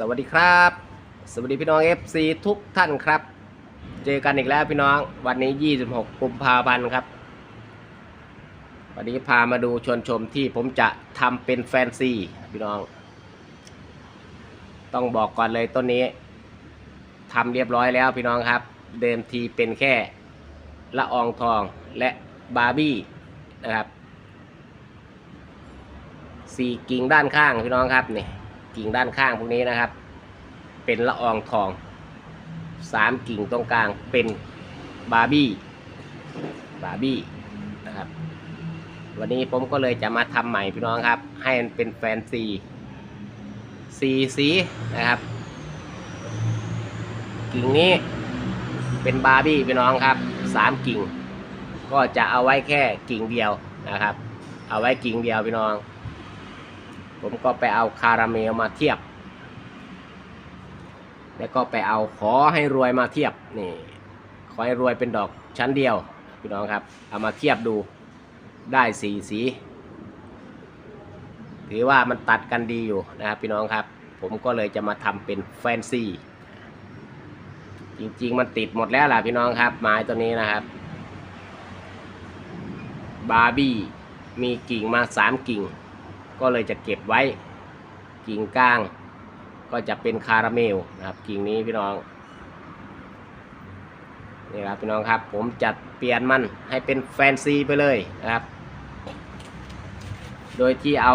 สวัสดีครับ สวัสดีพี่น้อง FC ทุกท่านครับ เจอกันอีกแล้วพี่น้องวันนี้ 26 กุมภาพันธ์ครับ วันนี้พามาดูชวนชมที่ผมจะทำเป็นแฟนซีพี่น้อง ต้องบอกก่อนเลยต้นนี้ทำเรียบร้อยแล้วพี่น้องครับ เดิมทีเป็นแค่ละอองทองและบาร์บี้นะครับสี่กิ่งด้านข้างพี่น้องครับนี่ กิ่งด้านข้างพวกนี้นะครับ เป็นละอองทองสามกิ่งตรงกลางเป็นบาร์บี้บาร์บี้นะครับวันนี้ผมก็เลยจะมาทำใหม่พี่น้องครับ ให้มันเป็นแฟนซีสีสีนะครับ กิ่งนี้เป็นบาร์บี้พี่น้องครับสามกิ่ง ก็จะเอาไว้แค่กิ่งเดียวนะครับ เอาไว้กิ่งเดียวพี่น้อง ผมก็ไปเอาคาราเมลมาเทียบ แล้วก็ไปเอาขอให้รวยมาเทียบนี่ขอให้รวยเป็นดอกชั้นเดียวพี่น้องครับ เอามาเทียบดูได้สีสีถือว่ามันตัดกันดีอยู่นะครับพี่น้องครับ ผมก็เลยจะมาทำเป็นแฟนซีจริงๆ มันติดหมดแล้วล่ะพี่น้องครับ ไม้ตัวนี้นะครับ บาร์บี้มีกิ่งมาสามกิ่ง ก็เลยจะเก็บไว้กิ่งก้าง ก็จะเป็นคาราเมลนะครับกิ่งนี้พี่น้องนี่ครับพี่น้องครับ ผมจัดเปลี่ยนมันให้เป็นแฟนซีไปเลยนะครับ โดยที่เอา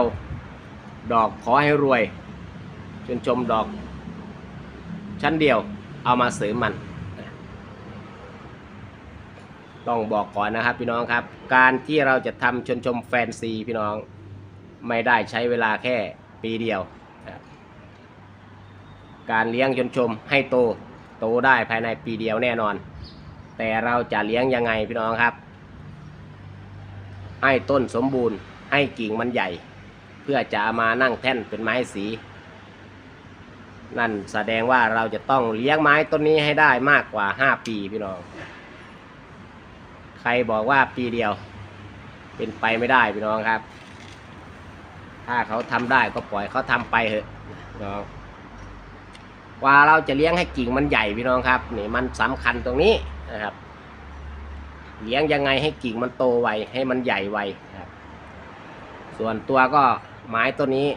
ดอกขอให้รวยชนชมดอก ชั้นเดียวเอามาเสริมมัน ต้องบอกก่อนนะครับพี่น้องครับ การที่เราจะทำชนชมแฟนซีพี่น้อง ไม่ได้ใช้เวลาแค่ปีเดียว การเลี้ยงชนชมให้โตโตได้ภายในปีเดียวแน่นอน แต่เราจะเลี้ยงยังไงพี่น้องครับ ให้ต้นสมบูรณ์ให้กิ่งมันใหญ่ เพื่อจะมานั่งแท่นเป็นไม้สี นั่นแสดงว่าเราจะต้องเลี้ยงไม้ต้นนี้ให้ได้มากกว่า 5 ปีพี่น้อง ใครบอกว่าปีเดียว เป็นไปไม่ได้พี่น้องครับ ถ้าเขาทำได้ก็ปล่อยเขาทำไปเถอะน้องกว่าเราจะเลี้ยงให้กิ่งมันใหญ่พี่น้องครับนี่มันสำคัญตรงนี้นะครับ เลี้ยงยังไงให้กิ่งมันโตไวให้มันใหญ่ไวครับ ส่วนตัวก็ไม้ตัวนี้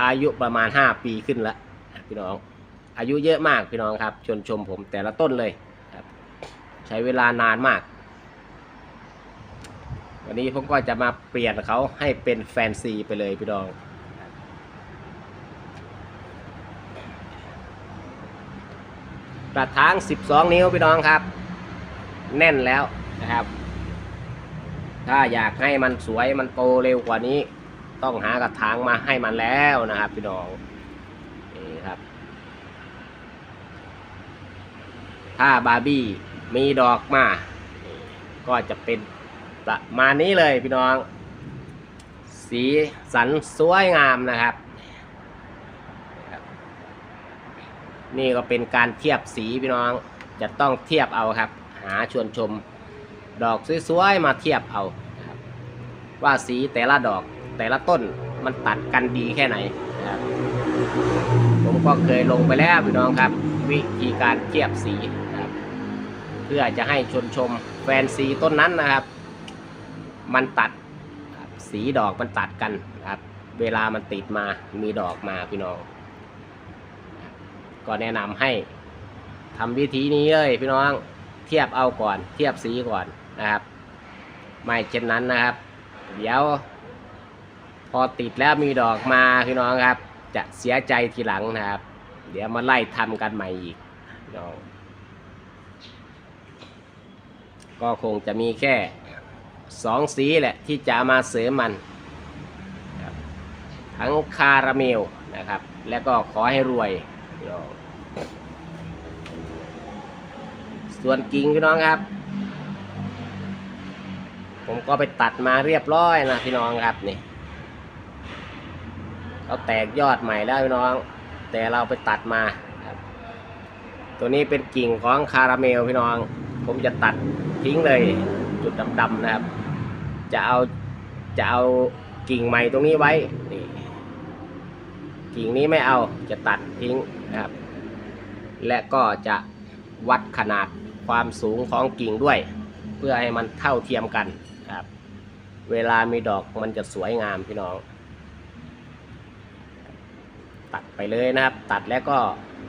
อายุประมาณ 5 ปีขึ้นแล้วพี่น้อง อายุเยอะมากพี่น้องครับชวนชมผมแต่ละต้นเลยครับ ใช้เวลานานมาก วันนี้ผมก็จะมาเปลี่ยนเขาให้เป็นแฟนซีไปเลยพี่น้องกระถาง 12 นิ้วพี่น้องครับ แน่นแล้วนะครับ ถ้าอยากให้มันสวยมันโตเร็วกว่านี้ ต้องหากระถางมาให้มันแล้วนะครับ พี่น้องนี่ครับ ถ้าบาร์บี้มีดอกมา ก็จะเป็น ประมาณนี้เลยพี่น้อง สีสันสวยงามนะครับ นี่ก็เป็นการเทียบสีพี่น้องจะต้องเทียบเอาครับ หาชวนชมดอกสวยๆมาเทียบเอาว่าสีแต่ละดอกแต่ละต้นมันตัดกันดีแค่ไหนนะครับผมก็เคยลงไปแล้วพี่น้องครับ วิธีการเทียบสีนะครับ เพื่อจะให้ชวนชมแฟนซีต้นนั้นนะครับ มันตัดสีดอกมันตัดกันครับ เวลามันติดมามีดอกมาพี่น้องก็แนะนำให้ทำวิธีนี้เลยพี่น้องเทียบเอาก่อน เทียบสีก่อนนะครับ ไม่เช่นนั้นนะครับ เดี๋ยว พอติดแล้วมีดอกมาพี่น้องครับ จะเสียใจทีหลังนะครับ เดี๋ยวมาไล่ทำกันใหม่อีกน้องก็คงจะมีแค่ สองสีแหละที่จะมาเสริมมัน ทั้งคาราเมลนะครับ แล้วก็ขอให้รวย ส่วนกิ่งพี่น้องครับ ผมก็ไปตัดมาเรียบร้อยนะพี่น้องครับนี่เขาแตกยอดใหม่แล้วพี่น้อง แต่เราไปตัดมาครับ ตัวนี้เป็นกิ่งของคาราเมลพี่น้อง ผมจะตัดทิ้งเลย จุดดำๆนะครับ จะเอาจะเอากิ่งใหม่ตรงนี้ไว้นี่กิ่งนี้ไม่เอาจะตัดทิ้งนะครับ และก็จะวัดขนาดความสูงของกิ่งด้วย เพื่อให้มันเท่าเทียมกันครับ เวลามีดอกมันจะสวยงามพี่น้อง ตัดไปเลยนะครับ ตัดแล้วก็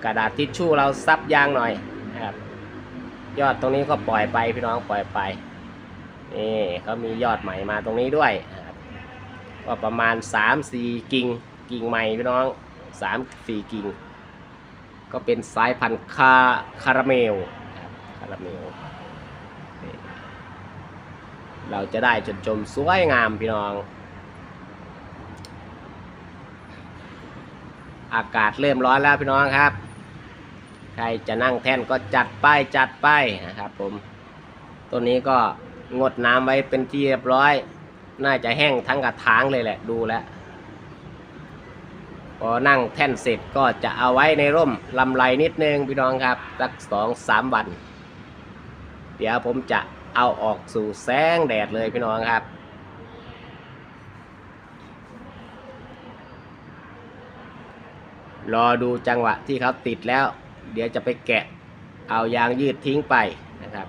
กระดาษทิชชู่เราซับยางหน่อยนะครับ ยอดตรงนี้ก็ปล่อยไปพี่น้องปล่อยไป นี่เขามียอดใหม่มาตรงนี้ด้วยก็ประมาณ 3-4 กิ่งกิ่งใหม่พี่น้อง 3-4 กิ่ง ก็เป็นสายพันธุ์คาคาราเมลคาราเมล เราจะได้จนชมสวยงามพี่น้อง อากาศเริ่มร้อนแล้วพี่น้องครับ ใครจะนั่งแท่นก็จัดไปจัดไปนะครับผม ตัวนี้ก็ งดน้ำไว้เป็นที่เรียบร้อย น่าจะแห้งทั้งกระถางเลยแหละดูแล้วพอนั่งแท่นเสร็จก็จะเอาไว้ในร่มลำไรนิดนึงพี่น้องครับสักสองสามวัน เดี๋ยวผมจะเอาออกสู่แสงแดดเลยพี่น้องครับ รอดูจังหวะที่เขาติดแล้ว เดี๋ยวจะไปแกะเอายางยืดทิ้งไปนะครับ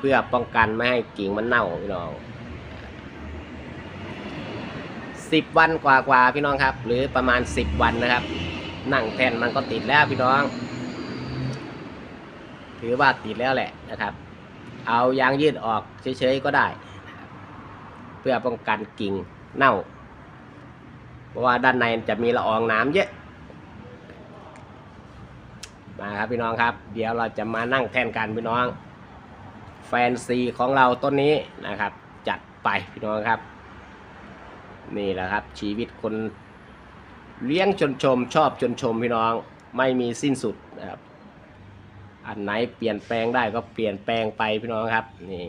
เพื่อป้องกันไม่ให้กิ่งมันเน่าพี่น้องสิบวันกว่าๆพี่น้องครับ หรือประมาณสิบวันนะครับ นั่งแท่นมันก็ติดแล้วพี่น้อง ถือว่าติดแล้วแหละนะครับ เอายางยืดออกเฉยๆก็ได้ เพื่อป้องกันกิ่งเน่า เพราะว่าด้านในจะมีละอองน้ำเยอะมาครับพี่น้องครับ เดี๋ยวเราจะมานั่งแท่นกันพี่น้อง แฟนซีของเราต้นนี้นะครับ จัดไปพี่น้องครับ นี่แหละครับ ชีวิตคนเลี้ยงชนชม ชอบชนชมพี่น้องไม่มีสิ้นสุดนะครับอันไหนเปลี่ยนแปลงได้ก็เปลี่ยนแปลงไปพี่น้องครับนี่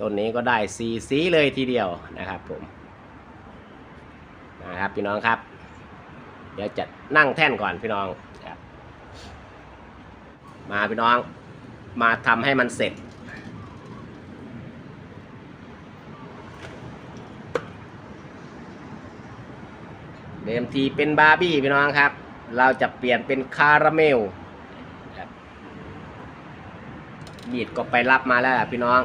ต้นนี้ก็ได้สีสีเลยทีเดียวนะครับผมนะครับพี่น้องครับ เดี๋ยวจะนั่งแท่นก่อนพี่น้องมาพี่น้อง มาทำให้มันเสร็จ เดิมทีเป็นบาร์บี้พี่น้องครับ เราจะเปลี่ยนเป็นคาราเมลบีดก็ไปรับมาแล้วพี่น้อง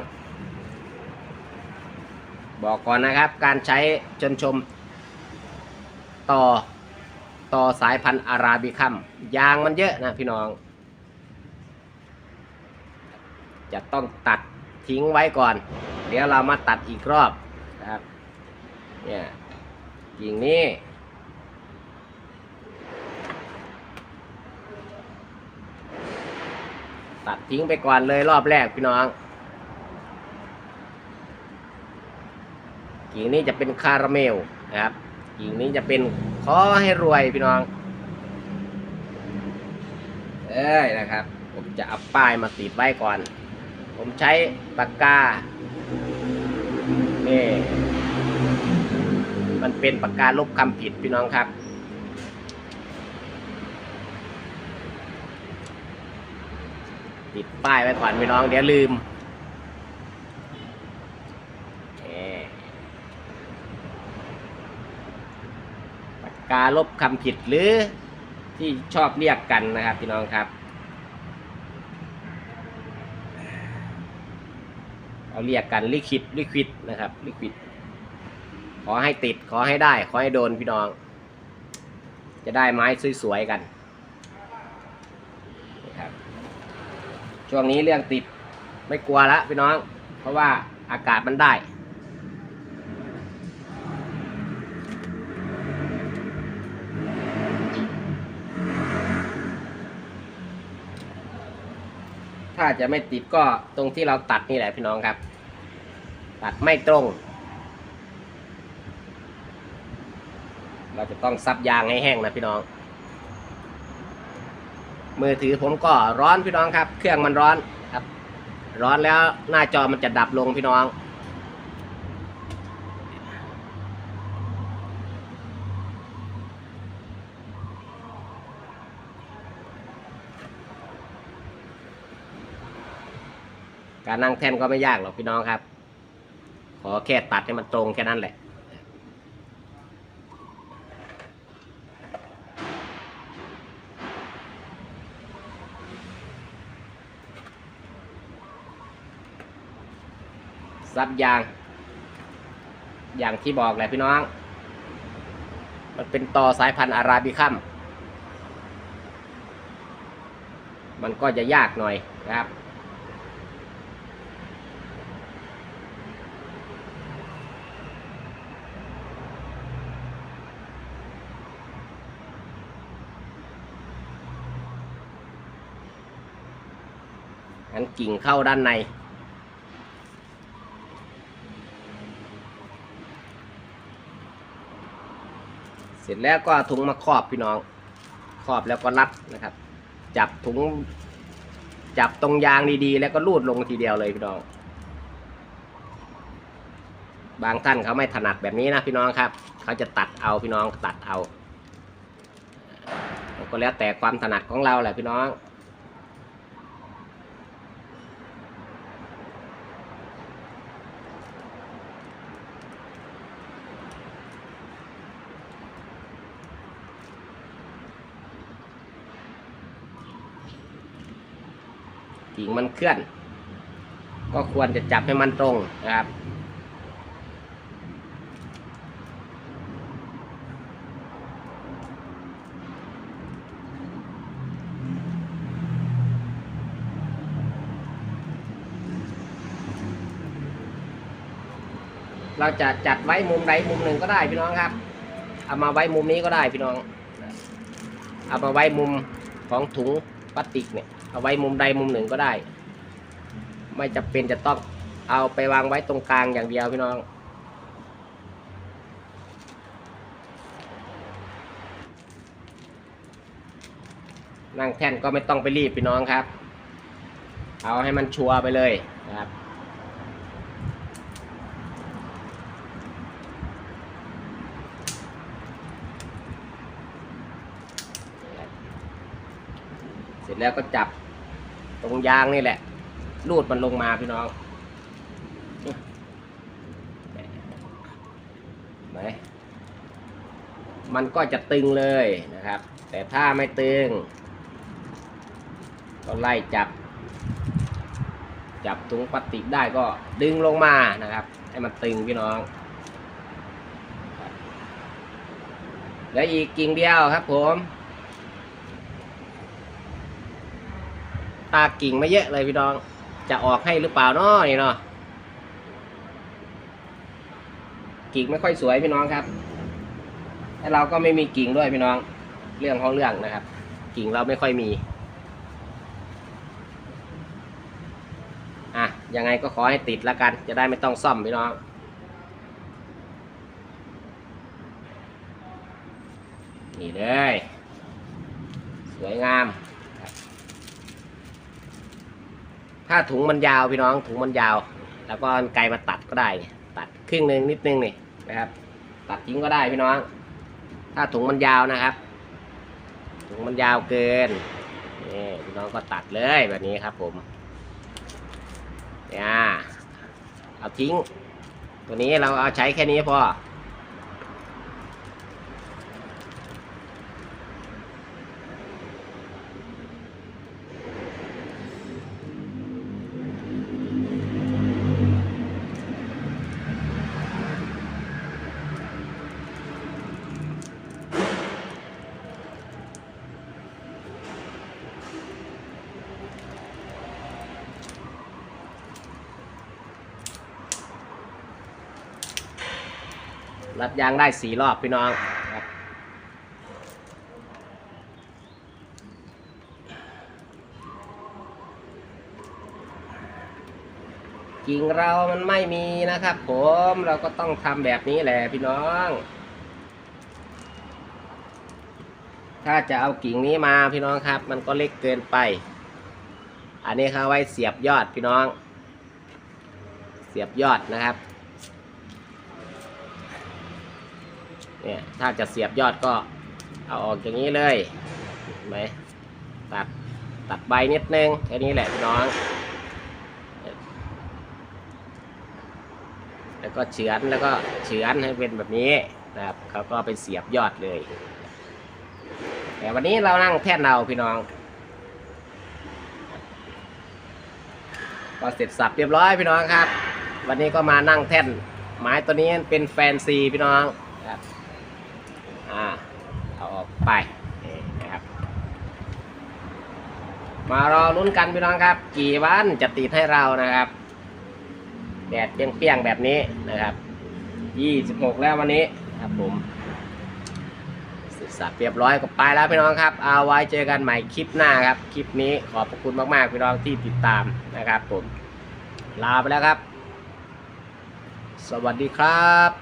บอกก่อนนะครับ การใช้จนชมต่อต่อสายพันธุ์อาราบิคัมยางมันเยอะนะพี่น้อง จะต้องตัดทิ้งไว้ก่อน เดี๋ยวเรามาตัดอีกรอบนะครับเนี่ยกิ่งนี้ตัดทิ้งไปก่อนเลยรอบแรกพี่น้อง กิ่งนี้จะเป็นคาราเมลนะครับ กิ่งนี้จะเป็นขอให้รวยพี่น้อง เอ้ยนะครับ ผมจะเอาป้ายมาติดไว้ก่อน ผมใช้ปากกา นี่ มันเป็นปากกาลบคำผิดพี่น้องครับ ติดป้ายไว้ก่อนพี่น้องเดี๋ยวลืมปากกาลบคำผิดหรือที่ชอบเรียกกันนะครับพี่น้องครับ เราเรียกกันลิควิดลิควิดนะครับลิควิดขอให้ติดขอให้ได้ ขอให้โดนพี่น้อง จะได้ไม้สวยๆกันนะครับช่วงนี้เรื่องติดไม่กลัวละพี่น้อง เพราะว่าอากาศมันได้ จะไม่ติดก็ตรงที่เราตัดนี่แหละพี่น้องครับ ตัดไม่ตรง เราจะต้องซับยางให้แห้งนะพี่น้อง มือถือผมก็ร้อนพี่น้องครับ เครื่องมันร้อนครับ ร้อนแล้วหน้าจอมันจะดับลงพี่น้อง การนั่งแท่นก็ไม่ยากหรอกพี่น้องครับ ขอแค่ตัดให้มันตรงแค่นั้นแหละซับยาง อย่างที่บอกแหละพี่น้อง มันเป็นต่อสายพันธุ์อาราบิคัม มันก็จะยากหน่อยนะครับ งั้นกิ่งเข้าด้านใน เสร็จแล้วก็ถุงมาครอบพี่น้อง ครอบแล้วก็รัดนะครับ จับถุง จับตรงยางดีๆ แล้วก็ลูดลงทีเดียวเลยพี่น้อง บางท่านเขาไม่ถนัดแบบนี้นะพี่น้องครับ เขาจะตัดเอาพี่น้องตัดเอา ก็แล้วแต่ความถนัดของเราแหละพี่น้อง กิ่งมันเคลื่อน ก็ควรจะจับให้มันตรงนะครับ เราจะจัดไว้มุมใดมุมหนึ่งก็ได้พี่น้องครับ เอามาไว้มุมนี้ก็ได้พี่น้อง เอามาไว้มุมของถุงพลาสติกเนี่ย เอาไว้มุมใดมุมหนึ่งก็ได้ ไม่จำเป็นจะต้องเอาไปวางไว้ตรงกลางอย่างเดียวพี่น้อง นั่งแท่นก็ไม่ต้องไปรีบพี่น้องครับ เอาให้มันชัวร์ไปเลยนะครับ เสร็จ แล้วก็จับตรงยางนี่แหละรูดมันลงมาพี่น้องไหนมันก็จะตึงเลยนะครับ แต่ถ้าไม่ตึง ก็ไล่จับ จับถุงพลาสติกได้ก็ดึงลงมานะครับ ให้มันตึงพี่น้องแล้วอีกกิ่งเดียวครับผม ตากิ่งไม่เยอะเลยพี่น้อง จะออกให้หรือเปล่าเนาะนี่เนาะกิ่งไม่ค่อยสวยพี่น้องครับและเราก็ไม่มีกิ่งด้วยพี่น้อง เรื่องของเรื่องนะครับ กิ่งเราไม่ค่อยมีอะยังไงก็ขอให้ติดล้วกัน จะได้ไม่ต้องซ่อมพี่น้องนี่เลย สวยงาม ถ้าถุงมันยาวพี่น้องถุงมันยาว แล้วก็ไกลมาตัดก็ได้ ตัดครึ่งหนึ่งนิดนึงนี่นะครับ ตัดทิ้งก็ได้พี่น้อง ถ้าถุงมันยาวนะครับ ถุงมันยาวเกินนี่พี่น้องก็ตัดเลยแบบนี้ครับผมเนี่ยเอาทิ้ง ตัวนี้เราเอาใช้แค่นี้พอ รัดยางได้สี่รอบพี่น้องครับกิ่งเรามันไม่มีนะครับ ผมเราก็ต้องทำแบบนี้แหละพี่น้อง ถ้าจะเอากิ่งนี้มาพี่น้องครับ มันก็เล็กเกินไป อันนี้เขาไว้เสียบยอดพี่น้อง เสียบยอดนะครับ เนี่ยถ้าจะเสียบยอดก็เอาออกอย่างนี้เลยเห็นไหมตัดตัดใบนิดนึงแค่นี้แหละพี่น้อง แล้วก็เฉือนแล้วก็เฉือนให้เป็นแบบนี้นะครับเขาก็ไปเสียบยอดเลย แต่วันนี้เรานั่งแท่นเราพี่น้องก็เสร็จสับเรียบร้อยพี่น้องครับ วันนี้ก็มานั่งแท่นไม้ตัวนี้เป็นแฟนซีพี่น้องครับ อ่าเอาออกไปนี่นะครับมารอลุ้นกันพี่น้องครับ กี่วันจะติดให้เรานะครับ แดดเปี้ยงๆแบบนี้นะครับ26แล้ววันนี้ครับผมเสร็จสับเรียบร้อยก็ไปแล้วพี่น้องครับเอาไว้เจอกันใหม่คลิปหน้าครับ คลิปนี้ขอบพระคุณมากๆพี่น้องที่ติดตามนะครับผมลาไปแล้วครับ สวัสดีครับ